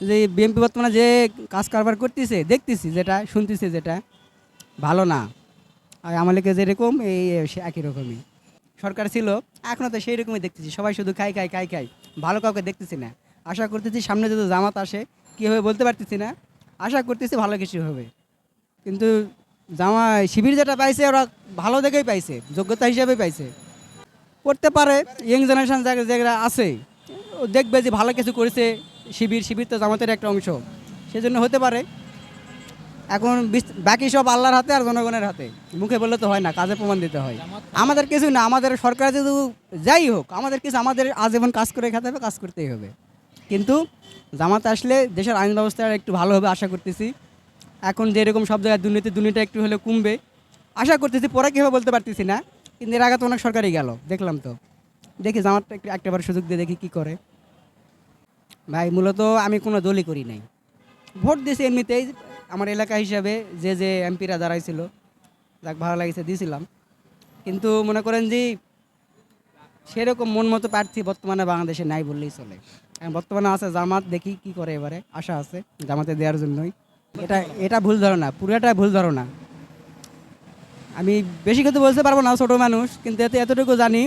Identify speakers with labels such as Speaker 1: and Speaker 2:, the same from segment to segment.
Speaker 1: যে বিএনপি বর্তমানে যে কাজ কারবার করতেছে, দেখতেছি যেটা, শুনতেছি যেটা, ভালো না। আর আমাদেরকে যেরকম, এই একই রকমই। সরকার ছিল এখনও তো সেই রকমই দেখতেছি। সবাই শুধু খাই খাই খাই খাই। ভালো কাউকে দেখতেছি না। আশা করতেছি সামনে যদি জামাত আসে কী হবে বলতে পারতেছি না। আশা করতেছি ভালো কিছু হবে। কিন্তু জামা শিবির যেটা পাইছে, ওরা ভালো দেখেই পাইছে, যোগ্যতা হিসাবে পাইছে। করতে পারে ইয়ং জেনারেশন যারা আছে, দেখবে যে ভালো কিছু করেছে শিবির শিবির তো জামাতের একটা অংশ। সেজন্য হতে পারে। এখন বাকি সব আল্লাহর হাতে আর জনগণের হাতে। মুখে বললে তো হয় না, কাজে প্রমাণ দিতে হয়। আমাদের কিছু না, আমাদের সরকার যদি যাই হোক, আমাদের কিছু, আমাদের আজীবন কাজ করে খেতে হবে, কাজ করতেই হবে। কিন্তু জামাত আসলে দেশের আইন ব্যবস্থা একটু ভালো হবে আশা করতেছি। এখন যেরকম সব জায়গায় দুর্নীতি দুর্নীতি একটু হলে কমবে। আশা করতেছি, পরে কীভাবে বলতে পারতেছি না। কিন্তু এর আগে তো অনেক সরকারই গেল, দেখলাম তো। দেখি জামাতটা একটু একটাবার সুযোগ দিয়ে দেখি কী করে। ভাই, মূলত আমি কোনো দলই করি নাই। ভোট দিয়েছি এমনিতেই আমার এলাকা হিসাবে, যে যে এমপিরা দাঁড়াইছিল, যাক ভালো লাগিছে দিয়েছিলাম কিন্তু মনে করেন যে সেরকম মন মতো প্রার্থী বর্তমানে বাংলাদেশে নাই বললেই চলে। বর্তমানে আছে জামাত, দেখি কি করে এবারে, আশা আছে জামাতে দেওয়ার জন্যই। এটা এটা ভুল ধারণা, পুরোটা ভুল ধারণা। আমি বেশি কিছু বলতে পারব না, ছোটো মানুষ, কিন্তু এতে, এতটুকু জানি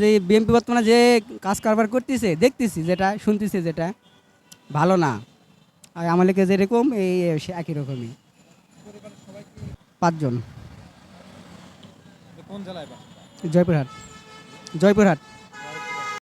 Speaker 1: যে বিএনপি বর্তমানে যে কাজ কারবার করতেছে দেখতেছি যেটা শুনতেছি যেটা ভালো না। আর আমাদেরকে যেরকম এই একই রকমই। পাঁচজন। জয়পুরহাট। জয়পুরহাট।